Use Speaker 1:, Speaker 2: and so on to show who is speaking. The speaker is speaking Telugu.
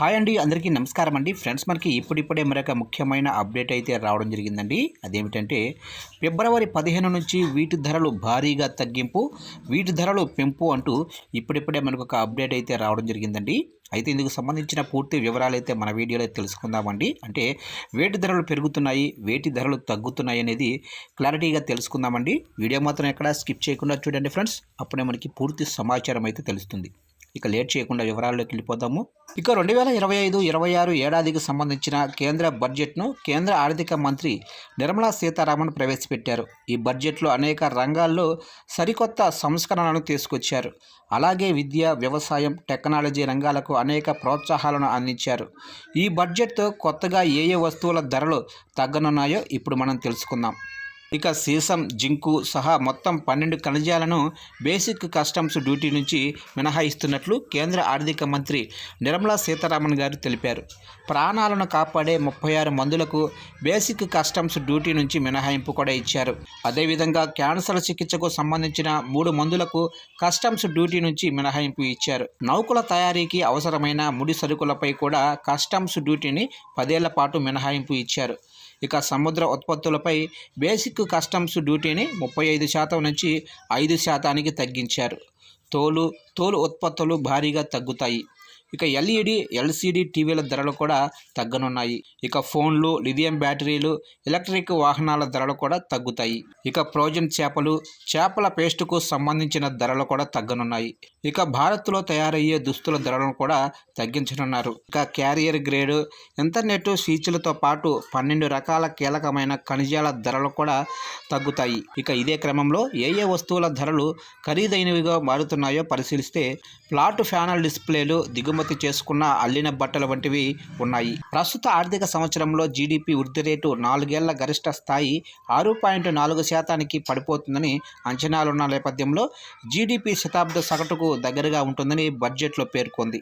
Speaker 1: హాయ్ అండి అందరికీ నమస్కారం అండి. ఫ్రెండ్స్ మనకి ఇప్పుడిప్పుడే మరొక ముఖ్యమైన అప్డేట్ అయితే రావడం జరిగిందండి. అదేమిటంటే ఫిబ్రవరి పదిహేను నుంచి వీటి ధరలు భారీగా తగ్గింపు వీటి ధరలు పెంపు అంటూ ఇప్పుడిప్పుడే మనకు ఒక అప్డేట్ అయితే రావడం జరిగిందండి. అయితే ఇందుకు సంబంధించిన పూర్తి వివరాలు అయితే మన వీడియోలో తెలుసుకుందామండి. అంటే వేటి ధరలు పెరుగుతున్నాయి వేటి ధరలు తగ్గుతున్నాయి అనేది క్లారిటీగా తెలుసుకుందామండి. వీడియో మాత్రం ఎక్కడ స్కిప్ చేయకుండా చూడండి ఫ్రెండ్స్. అప్పుడే మనకి పూర్తి సమాచారం అయితే తెలుస్తుంది. ఇక లేట్ చేయకుండా వివరాల్లోకి వెళ్ళిపోదాము. ఇక రెండు వేల ఇరవై ఐదు ఇరవై ఆరు ఏడాదికి సంబంధించిన కేంద్ర బడ్జెట్ను కేంద్ర ఆర్థిక మంత్రి నిర్మలా సీతారామన్ ప్రవేశపెట్టారు. ఈ బడ్జెట్లో అనేక రంగాల్లో సరికొత్త సంస్కరణలను తీసుకొచ్చారు. అలాగే విద్య వ్యవసాయం టెక్నాలజీ రంగాలకు అనేక ప్రోత్సాహాలను అందించారు. ఈ బడ్జెట్తో కొత్తగా ఏ ఏ వస్తువుల ధరలు తగ్గనున్నాయో ఇప్పుడు మనం తెలుసుకుందాం. ఇక సీసం జింకు సహా మొత్తం పన్నెండు ఖనిజాలను బేసిక్ కస్టమ్స్ డ్యూటీ నుంచి మినహాయిస్తున్నట్లు కేంద్ర ఆర్థిక మంత్రి నిర్మలా సీతారామన్ గారు తెలిపారు. ప్రాణాలను కాపాడే ముప్పై ఆరు మందులకు బేసిక్ కస్టమ్స్ డ్యూటీ నుంచి మినహాయింపు కూడా ఇచ్చారు. అదేవిధంగా క్యాన్సర్ చికిత్సకు సంబంధించిన మూడు మందులకు కస్టమ్స్ డ్యూటీ నుంచి మినహాయింపు ఇచ్చారు. నౌకల తయారీకి అవసరమైన ముడి సరుకులపై కూడా కస్టమ్స్ డ్యూటీని పదేళ్ళ పాటు మినహాయింపు ఇచ్చారు. ఇక సముద్ర ఉత్పత్తులపై బేసిక్ కస్టమ్స్ డ్యూటీని ముప్పై ఐదు శాతం నుంచి ఐదు శాతానికి తగ్గించారు. తోలు తోలు ఉత్పత్తులు భారీగా తగ్గుతాయి. ఇక ఎల్ఈడి ఎల్సిడి టీవీల ధరలు కూడా తగ్గనున్నాయి. ఇక ఫోన్లు లిథియం బ్యాటరీలు ఎలక్ట్రిక్ వాహనాల ధరలు కూడా తగ్గుతాయి. ఇక ప్రోజన్ చేపలు చేపల పేస్టుకు సంబంధించిన ధరలు కూడా తగ్గనున్నాయి. ఇక భారత్లో తయారయ్యే దుస్తుల ధరలను కూడా తగ్గించనున్నారు. ఇక క్యారియర్ గ్రేడ్ ఇంటర్నెట్ స్విచ్లతో పాటు పన్నెండు రకాల కీలకమైన ఖనిజాల ధరలు కూడా తగ్గుతాయి. ఇక ఇదే క్రమంలో ఏ ఏ వస్తువుల ధరలు ఖరీదైనవిగా మారుతున్నాయో పరిశీలిస్తే ప్లాట్ ఫ్యానల్ డిస్ప్లేలు దిగుమతి చేసుకున్న అల్లిన బట్టలు వంటివి ఉన్నాయి. ప్రస్తుత ఆర్థిక సంవత్సరంలో జీడిపి వృద్ధి రేటు నాలుగేళ్ళ గరిష్ట స్థాయి ఆరు పాయింట్ నాలుగు శాతానికి పడిపోతుందని అంచనాలున్న నేపథ్యంలో జీడిపి శతాబ్ద సగటుకు దగ్గరగా ఉంటుందని బడ్జెట్లో పేర్కొంది.